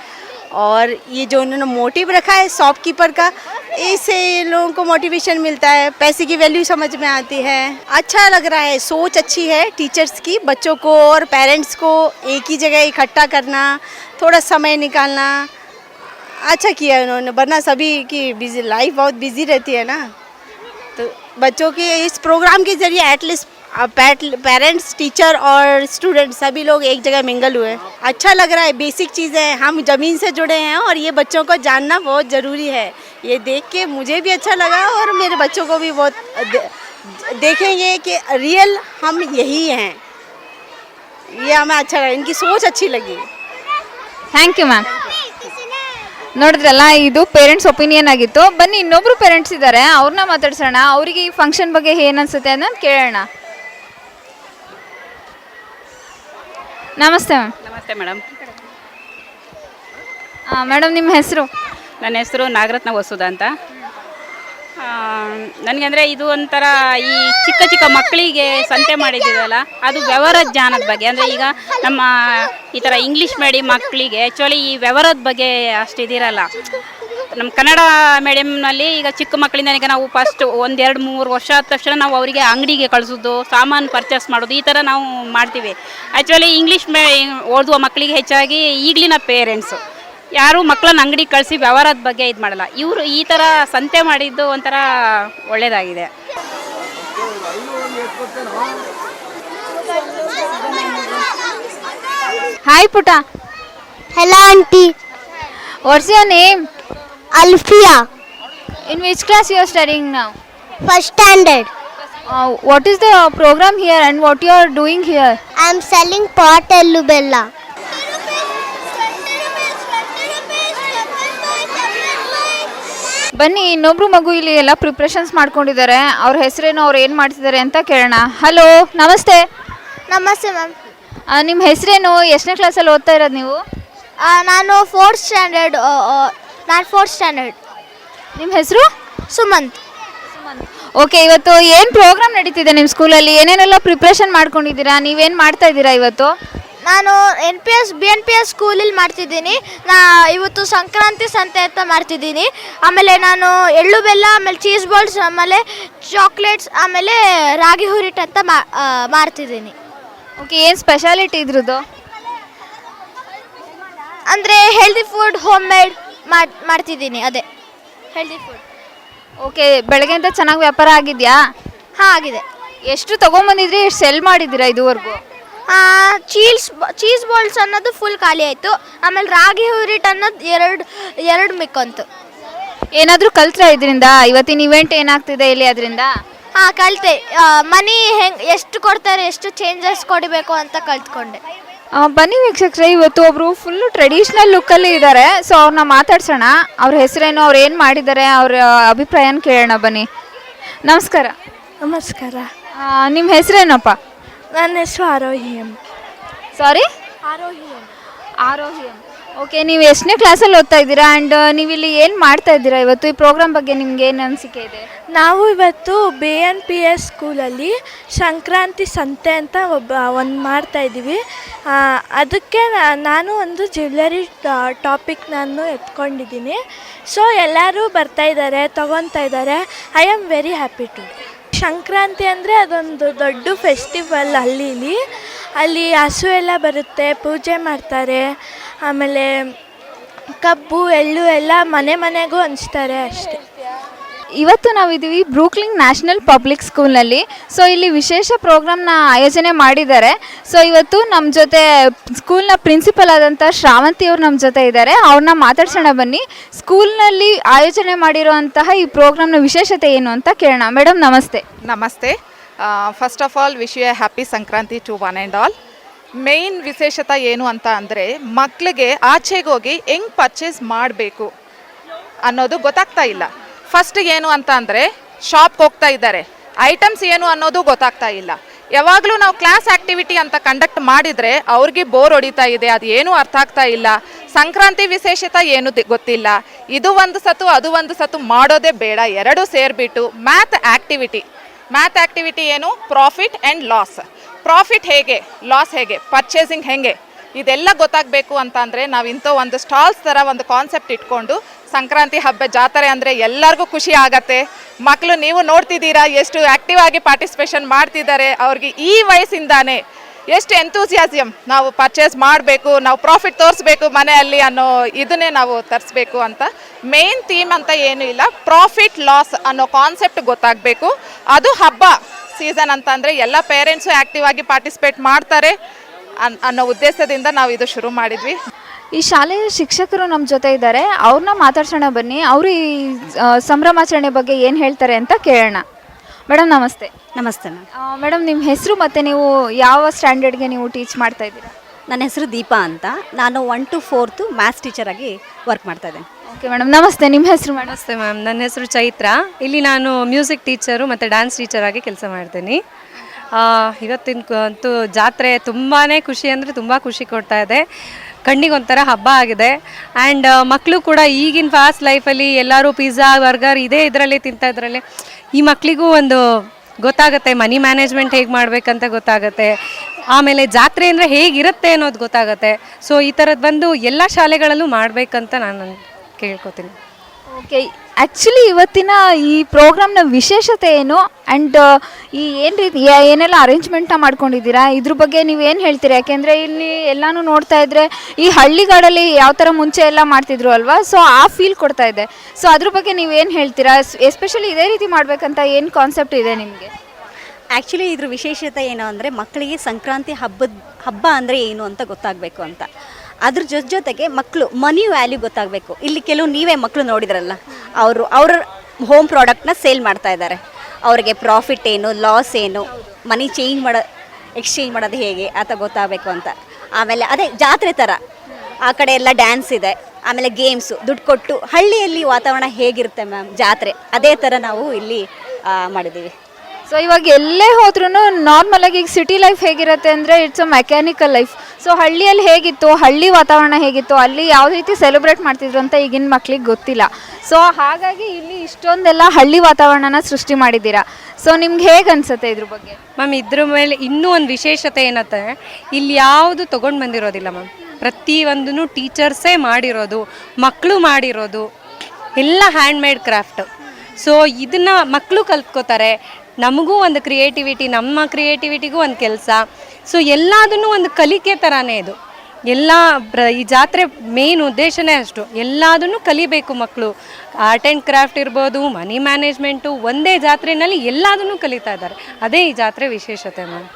S6: और ये जो उन्होंने मोटिव रखा है शॉपकीपर का इससे लोगों को मोटिवेशन मिलता है। पैसे की वैल्यू समझ में आती है। अच्छा लग रहा है, सोच अच्छी है टीचर्स की, बच्चों को और पेरेंट्स को एक ही जगह इकट्ठा करना, थोड़ा समय निकालना। अच्छा किया उन्होंने, वरना सभी की बिज़ी लाइफ बहुत बिज़ी रहती है ना। बच्चों के इस प्रोग्राम के ज़रिए एटलीस्ट पेरेंट्स टीचर और स्टूडेंट सभी लोग एक जगह मिंगल हुए अच्छा लग रहा है बेसिक चीज़ें हम ज़मीन से जुड़े हैं और ये बच्चों को जानना बहुत ज़रूरी है। ये देख के मुझे भी अच्छा लगा और मेरे बच्चों को भी बहुत uh, देखेंगे कि रियल हम यही हैं। ये हमें अच्छा लगा, इनकी सोच अच्छी लगी।
S1: थैंक यू मैम ನೋಡಿದ್ರಲ್ಲ ಇದು ಪೇರೆಂಟ್ಸ್ ಒಪಿನಿಯನ್ ಆಗಿತ್ತು. ಬನ್ನಿ ಇನ್ನೊಬ್ರು ಪೇರೆಂಟ್ಸ್ ಇದ್ದಾರೆ ಅವ್ರನ್ನ ಮಾತಾಡ್ಸೋಣ. ಅವರಿಗೆ ಈ ಫಂಕ್ಷನ್ ಬಗ್ಗೆ ಏನು ಅನ್ಸುತ್ತೆ ಅನ್ನೋದು ಕೇಳೋಣ. ನಮಸ್ತೆ ಮ್ಯಾಮ್.
S7: ನಮಸ್ತೆ ಮೇಡಮ್.
S1: ಮೇಡಮ್ ನಿಮ್ಮ ಹೆಸರು?
S7: ನನ್ನ ಹೆಸರು ನಾಗರತ್ನ ವಸುದ ಅಂತ. ನನಗೆ ಅಂದರೆ ಇದು ಒಂಥರ ಈ ಚಿಕ್ಕ ಚಿಕ್ಕ ಮಕ್ಕಳಿಗೆ ಸಂತೆ ಮಾಡಿದ್ದೀವಲ್ಲ, ಅದು ವ್ಯವಹಾರ ಜ್ಞಾನದ ಬಗ್ಗೆ. ಅಂದರೆ ಈಗ ನಮ್ಮ ಈ ಥರ ಇಂಗ್ಲೀಷ್ ಮೀಡಿಯಂ ಮಕ್ಕಳಿಗೆ ಆ್ಯಕ್ಚುಲಿ ಈ ವ್ಯವಹಾರದ ಬಗ್ಗೆ ಅಷ್ಟು ಇದಿರಲ್ಲ. ನಮ್ಮ ಕನ್ನಡ ಮೀಡಿಯಮ್ನಲ್ಲಿ ಈಗ ಚಿಕ್ಕ ಮಕ್ಕಳಿಂದ ಈಗ ನಾವು ಫಸ್ಟ್ ಒಂದೆರಡು ಮೂರು ವರ್ಷ ಆದ ತಕ್ಷಣ ನಾವು ಅವರಿಗೆ ಅಂಗಡಿಗೆ ಕಳಿಸೋದು, ಸಾಮಾನು ಪರ್ಚೇಸ್ ಮಾಡೋದು, ಈ ಥರ ನಾವು ಮಾಡ್ತೀವಿ. ಆ್ಯಕ್ಚುಲಿ ಇಂಗ್ಲೀಷ್ ಮೇ ಓದುವ ಮಕ್ಕಳಿಗೆ ಹೆಚ್ಚಾಗಿ ಈಗಲಿನ ಪೇರೆಂಟ್ಸು ಯಾರು ಮಕ್ಕಳನ್ನ ಅಂಗಡಿ ಕಳಿಸಿ ವ್ಯವಹಾರದ ಬಗ್ಗೆ ಇದು ಮಾಡಲ್ಲ. ಇವರು ಈ ಥರ ಸಂತೆ ಮಾಡಿದ್ದು ಒಂಥರ ಒಳ್ಳೆಯದಾಗಿದೆ
S1: ಹಾಯ್ ಪುಟ.
S2: Hello, aunty
S1: what's your name
S2: Alfiya
S1: in which class you are studying ನಾವು
S2: first standard.
S1: What is the program here and what you are doing here
S2: I am selling pot ellu bella.
S1: ಬನ್ನಿ ಇನ್ನೊಬ್ರು ಮಗು ಇಲ್ಲಿ ಎಲ್ಲ preparations ಮಾಡ್ಕೊಂಡಿದ್ದಾರೆ. ಅವ್ರ ಹೆಸರೇನು ಅವ್ರು ಏನು ಮಾಡ್ತಿದ್ದಾರೆ ಅಂತ ಕೇಳೋಣ. ಹಲೋ ನಮಸ್ತೆ.
S2: ನಮಸ್ತೆ ಮ್ಯಾಮ್.
S1: ನಿಮ್ಮ ಹೆಸರೇನು? ಎಷ್ಟನೇ ಕ್ಲಾಸಲ್ಲಿ ಓದ್ತಾ ಇರೋದು ನೀವು?
S2: ನಾನು ಫೋರ್ತ್ ಸ್ಟ್ಯಾಂಡರ್ಡ್ ನಾನು ಫೋರ್ತ್ ಸ್ಟ್ಯಾಂಡರ್ಡ್
S1: ನಿಮ್ಮ ಹೆಸರು?
S2: ಸುಮಂತ್.
S1: ಓಕೆ ಇವತ್ತು ಏನು ಪ್ರೋಗ್ರಾಮ್ ನಡೀತಿದೆ ನಿಮ್ಮ ಸ್ಕೂಲಲ್ಲಿ ಏನೇನೆಲ್ಲ ಪ್ರಿಪ್ರೇಷನ್ ಮಾಡ್ಕೊಂಡಿದ್ದೀರಾ? ನೀವೇನು ಮಾಡ್ತಾ ಇದ್ದೀರಾ ಇವತ್ತು?
S2: ನಾನು N P S B N P S ಸ್ಕೂಲಲ್ಲಿ ಮಾಡ್ತಿದ್ದೀನಿ. ನಾ ಇವತ್ತು ಸಂಕ್ರಾಂತಿ ಸಂತೆ ಅಂತ ಮಾಡ್ತಿದ್ದೀನಿ. ಆಮೇಲೆ ನಾನು ಎಳ್ಳು ಬೆಲ್ಲ ಆಮೇಲೆ ಚೀಸ್ ಬಾಲ್ಸ್ ಆಮೇಲೆ ಚಾಕ್ಲೇಟ್ಸ್ ಆಮೇಲೆ ರಾಗಿ ಹುರಿಟ್ ಅಂತ ಮಾ ಆ, ಮಾರ್ತಿದ್ದೀನಿ
S1: ಓಕೆ ಏನು ಸ್ಪೆಷಾಲಿಟಿ ಇದ್ರದ್ದು?
S2: ಅಂದರೆ ಹೆಲ್ದಿ ಫುಡ್ ಹೋಮ್ ಮೇಡ್ ಮಾಡ್ತಿದ್ದೀನಿ ಅದೇ. ಹೆಲ್ದಿ ಫುಡ್
S1: ಓಕೆ ಬೆಳಗ್ಗೆಯಿಂದ ಚೆನ್ನಾಗಿ ವ್ಯಾಪಾರ ಆಗಿದೆಯಾ?
S2: ಹಾಂ ಆಗಿದೆ.
S1: ಎಷ್ಟು ತೊಗೊಂಬಂದಿದ್ರಿ ಎಷ್ಟು ಸೆಲ್ ಮಾಡಿದ್ದೀರಾ ಇದುವರೆಗೂ?
S2: ಚೀಸ್ ಚೀಸ್ ಬಾಲ್ಸ್ ಅನ್ನೋದು ಫುಲ್ ಖಾಲಿ ಆಯಿತು. ಆಮೇಲೆ ರಾಗಿ ಹುರಿಟ್ ಅನ್ನೋದು ಎರಡು ಎರಡು ಮಿಕ್ಕಂತು.
S1: ಏನಾದರೂ ಕಲ್ತ್ರ ಇದರಿಂದ? ಇವತ್ತಿನ ಇವೆಂಟ್ ಏನಾಗ್ತಿದೆ ಇಲ್ಲಿ ಅದರಿಂದ?
S2: ಹಾಂ ಕಲಿತೆ. ಮನಿ ಹೆಂಗ್ ಎಷ್ಟು ಕೊಡ್ತಾರೆ ಎಷ್ಟು ಚೇಂಜಸ್ ಕೊಡಬೇಕು ಅಂತ ಕಲ್ತ್ಕೊಂಡೆ.
S1: ಬನ್ನಿ ವೀಕ್ಷಕರೇ ಇವತ್ತು ಒಬ್ರು ಫುಲ್ ಟ್ರೆಡಿಷ್ನಲ್ ಲುಕ್ಕಲ್ಲಿ ಇದ್ದಾರೆ ಸೊ ಅವ್ರನ್ನ ಮಾತಾಡ್ಸೋಣ. ಅವ್ರ ಹೆಸರೇನು ಅವ್ರು ಏನು ಮಾಡಿದ್ದಾರೆ ಅವ್ರ ಅಭಿಪ್ರಾಯನ ಕೇಳೋಣ ಬನ್ನಿ. ನಮಸ್ಕಾರ.
S6: ನಮಸ್ಕಾರ.
S1: ನಿಮ್ಮ ಹೆಸರೇನಪ್ಪ?
S6: ನನ್ನ ಹೆಸರು Aarohi M
S1: sorry
S6: Aarohi M
S1: Aarohi okay ನೀವು ಎಷ್ಟನೇ ಕ್ಲಾಸಲ್ಲಿ ಓದ್ತಾ ಇದ್ದೀರಾ? ಆ್ಯಂಡ್ ನೀವು ಇಲ್ಲಿ ಏನು ಮಾಡ್ತಾ ಇದ್ದೀರಾ ಇವತ್ತು? ಈ ಪ್ರೋಗ್ರಾಮ್ ಬಗ್ಗೆ ನಿಮ್ಗೆ ಏನು ಅನಿಸಿಕೆ ಇದೆ?
S8: ನಾವು ಇವತ್ತು ಬಿ ಎನ್ ಪಿ ಎಸ್ ಸ್ಕೂಲಲ್ಲಿ ಸಂಕ್ರಾಂತಿ ಸಂತೆ ಅಂತ ಒಬ್ಬ ಒಂದು ಮಾಡ್ತಾ ಇದ್ದೀವಿ. ಅದಕ್ಕೆ ನಾ- ನಾನು ಒಂದು ಜ್ಯುವೆಲ್ಲರಿ ಟಾಪಿಕ್ ನಾನು ಎತ್ಕೊಂಡಿದ್ದೀನಿ. ಸೊ ಎಲ್ಲರೂ ಬರ್ತಾ ಇದ್ದಾರೆ ತಗೊತಾ ಇದ್ದಾರೆ. I am very happy to Sankranti ಅಂದರೆ ಅದೊಂದು ದೊಡ್ಡ ಫೆಸ್ಟಿವಲ್ ಇಲ್ಲಿ ಅಲ್ಲಿ ಹಸು ಎಲ್ಲ ಬರುತ್ತೆ, ಪೂಜೆ ಮಾಡ್ತಾರೆ. ಆಮೇಲೆ ಕಬ್ಬು, ಎಳ್ಳು ಎಲ್ಲ ಮನೆ ಮನೆಗೂ ಹಂಚ್ತಾರೆ ಅಷ್ಟೇ.
S1: ಇವತ್ತು ನಾವಿದ್ದೀವಿ ಬ್ರೂಕ್ಲಿಂಗ್ ನ್ಯಾಷನಲ್ ಪಬ್ಲಿಕ್ ಸ್ಕೂಲ್ನಲ್ಲಿ. ಸೊ, ಇಲ್ಲಿ ವಿಶೇಷ ಪ್ರೋಗ್ರಾಮ್ನ ಆಯೋಜನೆ ಮಾಡಿದ್ದಾರೆ. ಸೊ, ಇವತ್ತು ನಮ್ಮ ಜೊತೆ ಸ್ಕೂಲ್ನ ಪ್ರಿನ್ಸಿಪಲ್ ಆದಂಥ ಶ್ರಾವಂತಿ ಅವರು ನಮ್ಮ ಜೊತೆ ಇದ್ದಾರೆ. ಅವ್ರನ್ನ ಮಾತಾಡ್ಸೋಣ ಬನ್ನಿ. ಸ್ಕೂಲ್ನಲ್ಲಿ ಆಯೋಜನೆ ಮಾಡಿರುವಂತಹ ಈ ಪ್ರೋಗ್ರಾಮ್ನ ವಿಶೇಷತೆ ಏನು ಅಂತ ಕೇಳೋಣ. ಮೇಡಮ್, ನಮಸ್ತೆ.
S9: ನಮಸ್ತೆ. First of all wish you happy Sankranti to one and all main ವಿಶೇಷತೆ ಏನು ಅಂತ ಅಂದರೆ ಮಕ್ಕಳಿಗೆ ಆಚೆಗೆ ಹೋಗಿ ಹೆಂಗೆ ಪರ್ಚೇಸ್ ಮಾಡಬೇಕು ಅನ್ನೋದು ಗೊತ್ತಾಗ್ತಾ ಇಲ್ಲ. ಫಸ್ಟ್ ಏನು ಅಂತ ಅಂದರೆ ಶಾಪ್ಗೆ ಹೋಗ್ತಾ ಇದ್ದಾರೆ. ಐಟಮ್ಸ್ ಏನು ಅನ್ನೋದು ಗೊತ್ತಾಗ್ತಾ ಇಲ್ಲ. ಯಾವಾಗಲೂ ನಾವು ಕ್ಲಾಸ್ ಆ್ಯಕ್ಟಿವಿಟಿ ಅಂತ ಕಂಡಕ್ಟ್ ಮಾಡಿದರೆ ಅವ್ರಿಗೆ ಬೋರ್ ಹೊಡಿತಾ ಇದೆ, ಅದು ಏನೂ ಅರ್ಥ ಆಗ್ತಾ ಇಲ್ಲ. ಸಂಕ್ರಾಂತಿ ವಿಶೇಷತೆ ಏನು ಗೊತ್ತಿಲ್ಲ. ಇದು ಒಂದು ಸತು, ಅದು ಒಂದು ಸತು ಮಾಡೋದೇ ಬೇಡ. ಎರಡೂ ಸೇರಿಬಿಟ್ಟು ಮ್ಯಾಥ್ ಆ್ಯಕ್ಟಿವಿಟಿ ಮ್ಯಾಥ್ ಆ್ಯಕ್ಟಿವಿಟಿ ಏನು? ಪ್ರಾಫಿಟ್ ಆ್ಯಂಡ್ ಲಾಸ್ ಪ್ರಾಫಿಟ್ ಹೇಗೆ? ಲಾಸ್ ಹೇಗೆ? ಪರ್ಚೇಸಿಂಗ್ ಹೇಗೆ? ಇದೆಲ್ಲ ಗೊತ್ತಾಗಬೇಕು ಅಂತ ಅಂದರೆ ನಾವು ಇಂಥ ಒಂದು ಸ್ಟಾಲ್ಸ್ ಥರ ಒಂದು ಕಾನ್ಸೆಪ್ಟ್ ಇಟ್ಕೊಂಡು ಸಂಕ್ರಾಂತಿ ಹಬ್ಬ ಜಾತ್ರೆ ಅಂದರೆ ಎಲ್ಲರಿಗೂ ಖುಷಿ ಆಗತ್ತೆ. ಮಕ್ಕಳು ನೀವು ನೋಡ್ತಿದ್ದೀರಾ ಎಷ್ಟು ಆ್ಯಕ್ಟಿವ್ ಆಗಿ ಪಾರ್ಟಿಸಿಪೇಷನ್ ಮಾಡ್ತಿದ್ದಾರೆ ಅವ್ರಿಗೆ ಈ ವಯಸ್ಸಿಂದಾನೇ ಎಷ್ಟು ಎಂತೂಸಿಯಾಸಿಯಂ ನಾವು ಪರ್ಚೇಸ್ ಮಾಡಬೇಕು, ನಾವು ಪ್ರಾಫಿಟ್ ತೋರಿಸ್ಬೇಕು ಮನೆಯಲ್ಲಿ ಅನ್ನೋ ಇದನ್ನೇ ನಾವು ತರಿಸ್ಬೇಕು ಅಂತ ಮೇನ್ ಥೀಮ್ ಅಂತ ಏನೂ ಇಲ್ಲ. ಪ್ರಾಫಿಟ್ ಲಾಸ್ ಅನ್ನೋ ಕಾನ್ಸೆಪ್ಟ್ ಗೊತ್ತಾಗಬೇಕು. ಅದು ಹಬ್ಬ ಸೀಸನ್ ಅಂತ ಅಂದರೆ ಎಲ್ಲ ಪೇರೆಂಟ್ಸು ಆ್ಯಕ್ಟಿವ್ ಆಗಿ ಪಾರ್ಟಿಸಿಪೇಟ್ ಮಾಡ್ತಾರೆ ಅನ್, ಅನ್ನೋ ಉದ್ದೇಶದಿಂದ ನಾವು ಇದು ಶುರು ಮಾಡಿದ್ವಿ.
S1: ಈ ಶಾಲೆಯ ಶಿಕ್ಷಕರು ನಮ್ಮ ಜೊತೆ ಇದ್ದಾರೆ ಅವ್ರನ್ನ ಮಾತಾಡ್ಸೋಣ ಬನ್ನಿ. ಅವರು ಈ ಆ, ಸಂಭ್ರಮಾಚರಣೆ ಬಗ್ಗೆ ಏನು ಹೇಳ್ತಾರೆ ಅಂತ ಕೇಳೋಣ. ಮೇಡಮ್ ನಮಸ್ತೆ.
S10: ನಮಸ್ತೆ ಮ್ಯಾಮ್.
S1: ಮೇಡಮ್ ನಿಮ್ಮ ಹೆಸರು ಮತ್ತು ನೀವು ಯಾವ ಸ್ಟ್ಯಾಂಡರ್ಡ್ಗೆ ನೀವು ಟೀಚ್ ಮಾಡ್ತಾ ಇದ್ದೀರಾ?
S10: ನನ್ನ ಹೆಸರು ದೀಪಾ ಅಂತ. ನಾನು ಒನ್ ಟು ಫೋರ್ತು ಮ್ಯಾಥ್ಸ್ ಟೀಚರಾಗಿ ವರ್ಕ್ ಮಾಡ್ತಾ ಇದ್ದೇನೆ.
S1: ಓಕೆ ಮೇಡಮ್ ನಮಸ್ತೆ. ನಿಮ್ಮ ಹೆಸರು ಮೇಡಮ್
S11: ನಮಸ್ತೆ ಮ್ಯಾಮ್. ನನ್ನ ಹೆಸರು ಚೈತ್ರ. ಇಲ್ಲಿ ನಾನು ಮ್ಯೂಸಿಕ್ ಟೀಚರು ಮತ್ತು ಡ್ಯಾನ್ಸ್ ಟೀಚರಾಗಿ ಕೆಲಸ ಮಾಡ್ತೀನಿ. ಆ, ಇವತ್ತಿನ ಅಂತೂ ಜಾತ್ರೆ ತುಂಬಾ ಖುಷಿ ಅಂದರೆ ತುಂಬ ಖುಷಿ ಕೊಡ್ತಾ ಇದೆ. ಕಣ್ಣಿಗೆ ಒಂಥರ ಹಬ್ಬ ಆಗಿದೆ. ಆ್ಯಂಡ್ ಮಕ್ಕಳು ಕೂಡ ಈಗಿನ ಫಾಸ್ಟ್ ಲೈಫಲ್ಲಿ ಎಲ್ಲರೂ ಪಿಜ್ಜಾ ಬರ್ಗರ್ ಇದೇ ಇದರಲ್ಲಿ ತಿಂತಾ ಇದರಲ್ಲಿ. ಈ ಮಕ್ಕಳಿಗೂ ಒಂದು ಗೊತ್ತಾಗುತ್ತೆ ಮನಿ ಮ್ಯಾನೇಜ್ಮೆಂಟ್ ಹೇಗೆ ಮಾಡಬೇಕಂತ ಗೊತ್ತಾಗುತ್ತೆ. ಆಮೇಲೆ ಜಾತ್ರೆ ಅಂದರೆ ಹೇಗಿರುತ್ತೆ ಅನ್ನೋದು ಗೊತ್ತಾಗುತ್ತೆ. ಸೊ ಈ ಥರದ್ದು ಬಂದು ಎಲ್ಲ ಶಾಲೆಗಳಲ್ಲೂ ಮಾಡಬೇಕಂತ ನಾನು ಕೇಳ್ಕೊತೀನಿ.
S1: ಓಕೆ ಆ್ಯಕ್ಚುಲಿ ಇವತ್ತಿನ ಈ ಪ್ರೋಗ್ರಾಮ್ನ ವಿಶೇಷತೆ ಏನು? ಆ್ಯಂಡ್ ಈ ಏನು ರೀತಿ ಏನೆಲ್ಲ ಅರೇಂಜ್ಮೆಂಟ್ನ ಮಾಡ್ಕೊಂಡಿದ್ದೀರಾ? ಇದ್ರ ಬಗ್ಗೆ ನೀವು ಏನು ಹೇಳ್ತೀರಾ? ಯಾಕೆಂದರೆ ಇಲ್ಲಿ ಎಲ್ಲನೂ ನೋಡ್ತಾ ಇದ್ದರೆ ಈ ಹಳ್ಳಿಗಾಡಲ್ಲಿ ಯಾವ ಥರ ಮುಂಚೆ ಎಲ್ಲ ಮಾಡ್ತಿದ್ರು ಅಲ್ವಾ? ಸೊ ಆ ಫೀಲ್ ಕೊಡ್ತಾ ಇದೆ. ಸೊ ಅದ್ರ ಬಗ್ಗೆ ನೀವು ಏನು ಹೇಳ್ತೀರಾ? ಎಸ್ಪೆಷಲಿ ಇದೇ ರೀತಿ ಮಾಡಬೇಕಂತ ಏನು ಕಾನ್ಸೆಪ್ಟ್ ಇದೆ ನಿಮಗೆ?
S10: ಆ್ಯಕ್ಚುಲಿ ಇದ್ರ ವಿಶೇಷತೆ ಏನು ಅಂದರೆ ಮಕ್ಕಳಿಗೆ ಸಂಕ್ರಾಂತಿ ಹಬ್ಬದ, ಹಬ್ಬ ಅಂದರೆ ಏನು ಅಂತ ಗೊತ್ತಾಗಬೇಕು ಅಂತ. ಅದ್ರ ಜೊತೆ ಜೊತೆಗೆ ಮಕ್ಕಳು ಮನಿ ವ್ಯಾಲ್ಯೂ ಗೊತ್ತಾಗಬೇಕು. ಇಲ್ಲಿ ಕೆಲವು ನೀವೇ ಮಕ್ಕಳು ನೋಡಿದ್ರಲ್ಲ, ಅವರು ಅವ್ರ ಹೋಮ್ ಪ್ರಾಡಕ್ಟ್ನ ಸೇಲ್ ಮಾಡ್ತಾ ಇದ್ದಾರೆ. ಅವರಿಗೆ ಪ್ರಾಫಿಟ್ ಏನು ಲಾಸ್ ಏನು ಮನಿ ಚೇಂಜ್ ಮಾಡೋ ಎಕ್ಸ್ಚೇಂಜ್ ಮಾಡೋದು ಹೇಗೆ ಅಂತ ಗೊತ್ತಾಗಬೇಕು ಅಂತ. ಆಮೇಲೆ ಅದೇ ಜಾತ್ರೆ ಥರ ಆ ಕಡೆ ಎಲ್ಲ ಡ್ಯಾನ್ಸ್ ಇದೆ, ಆಮೇಲೆ ಗೇಮ್ಸು ದುಡ್ಡು ಕೊಟ್ಟು ಹಳ್ಳಿಯಲ್ಲಿ ವಾತಾವರಣ ಹೇಗಿರುತ್ತೆ ಮ್ಯಾಮ್ ಜಾತ್ರೆ? ಅದೇ ಥರ ನಾವು ಇಲ್ಲಿ ಮಾಡಿದ್ದೀವಿ.
S1: ಸೊ ಇವಾಗ ಎಲ್ಲೇ ಹೋದ್ರೂ ನಾರ್ಮಲ್ ಆಗಿ ಈಗ ಸಿಟಿ ಲೈಫ್ ಹೇಗಿರುತ್ತೆ ಅಂದರೆ it's a mechanical life so ಹಳ್ಳಿಯಲ್ಲಿ ಹೇಗಿತ್ತು, ಹಳ್ಳಿ ವಾತಾವರಣ ಹೇಗಿತ್ತು, ಅಲ್ಲಿ ಯಾವ ರೀತಿ ಸೆಲೆಬ್ರೇಟ್ ಮಾಡ್ತಿದ್ರು ಅಂತ ಈಗಿನ ಮಕ್ಳಿಗೆ ಗೊತ್ತಿಲ್ಲ. ಸೊ ಹಾಗಾಗಿ ಇಲ್ಲಿ ಇಷ್ಟೊಂದೆಲ್ಲ ಹಳ್ಳಿ ವಾತಾವರಣನ ಸೃಷ್ಟಿ ಮಾಡಿದ್ದೀರಾ. ಸೊ ನಿಮ್ಗೆ ಹೇಗೆ ಅನ್ಸುತ್ತೆ ಇದ್ರ ಬಗ್ಗೆ?
S11: ಮ್ಯಾಮ್ ಇದ್ರ ಮೇಲೆ ಇನ್ನೂ ಒಂದು ವಿಶೇಷತೆ ಏನತ್ತೆ? ಇಲ್ಲಿ ಯಾವುದು ತೊಗೊಂಡು ಬಂದಿರೋದಿಲ್ಲ ಮ್ಯಾಮ್ ಪ್ರತಿಯೊಂದೂ ಟೀಚರ್ಸೇ ಮಾಡಿರೋದು ಮಕ್ಕಳು ಮಾಡಿರೋದು, ಎಲ್ಲ ಹ್ಯಾಂಡ್ಮೇಡ್ ಕ್ರಾಫ್ಟ್ ಸೊ ಇದನ್ನ ಮಕ್ಕಳು ಕಲ್ತ್ಕೋತಾರೆ. ನಮಗೂ ಒಂದು ಕ್ರಿಯೇಟಿವಿಟಿ ನಮ್ಮ ಕ್ರಿಯೇಟಿವಿಟಿಗೂ ಒಂದು ಕೆಲಸ. ಸೊ ಎಲ್ಲದನ್ನು ಒಂದು ಕಲಿಕೆ ಥರನೇ ಇದು. ಎಲ್ಲ ಪ್ರ, ಈ ಜಾತ್ರೆ ಮೇನ್ ಉದ್ದೇಶನೇ ಅಷ್ಟು. ಎಲ್ಲದನ್ನು ಕಲಿಬೇಕು ಮಕ್ಕಳು ಆರ್ಟ್ ಆ್ಯಂಡ್ ಕ್ರಾಫ್ಟ್ ಇರ್ಬೋದು ಮನಿ ಮ್ಯಾನೇಜ್ಮೆಂಟು ಒಂದೇ ಜಾತ್ರೆಯಲ್ಲಿ ಎಲ್ಲದನ್ನು ಕಲಿತಾ ಇದ್ದಾರೆ. ಅದೇ ಈ ಜಾತ್ರೆ ವಿಶೇಷತೆ ಮ್ಯಾಮ್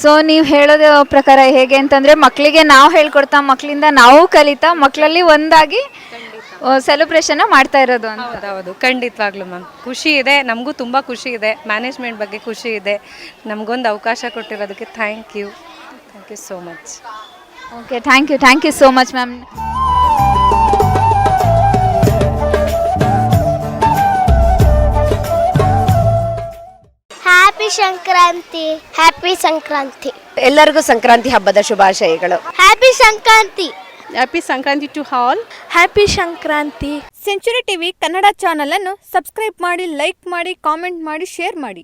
S1: ಸೊ ನೀವು ಹೇಳೋದ ಪ್ರಕಾರ ಹೇಗೆ ಅಂತಂದರೆ ಮಕ್ಕಳಿಗೆ ನಾವು ಹೇಳ್ಕೊಡ್ತಾ ಮಕ್ಕಳಿಂದ ನಾವು ಕಲಿತಾ ಮಕ್ಕಳಲ್ಲಿ ಒಂದಾಗಿ ಸೆಲೆಬ್ರೇಷನ್ನ ಮಾಡ್ತಾ ಇರೋದು ಅಂತ.
S11: ಹೌದು ಖಂಡಿತವಾಗ್ಲೂ ಮ್ಯಾಮ್ ಖುಷಿ ಇದೆ ನಮಗೂ ತುಂಬ ಖುಷಿ ಇದೆ. ಮ್ಯಾನೇಜ್ಮೆಂಟ್ ಬಗ್ಗೆ ಖುಷಿ ಇದೆ. ನಮಗೊಂದು ಅವಕಾಶ ಕೊಟ್ಟಿರೋದಕ್ಕೆ thank you thank you so much
S1: okay thank you thank you so much ma'am
S2: happy Sankranti happy Sankranti
S4: ಎಲ್ಲರಿಗೂ ಸಂಕ್ರಾಂತಿ ಹಬ್ಬದ ಶುಭಾಶಯಗಳು.
S2: Happy Sankranti
S5: happy Sankranti to all
S8: happy Sankranti
S1: century TV Kannada channel ಅನ್ನು subscribe ಮಾಡಿ like ಮಾಡಿ comment ಮಾಡಿ share ಮಾಡಿ.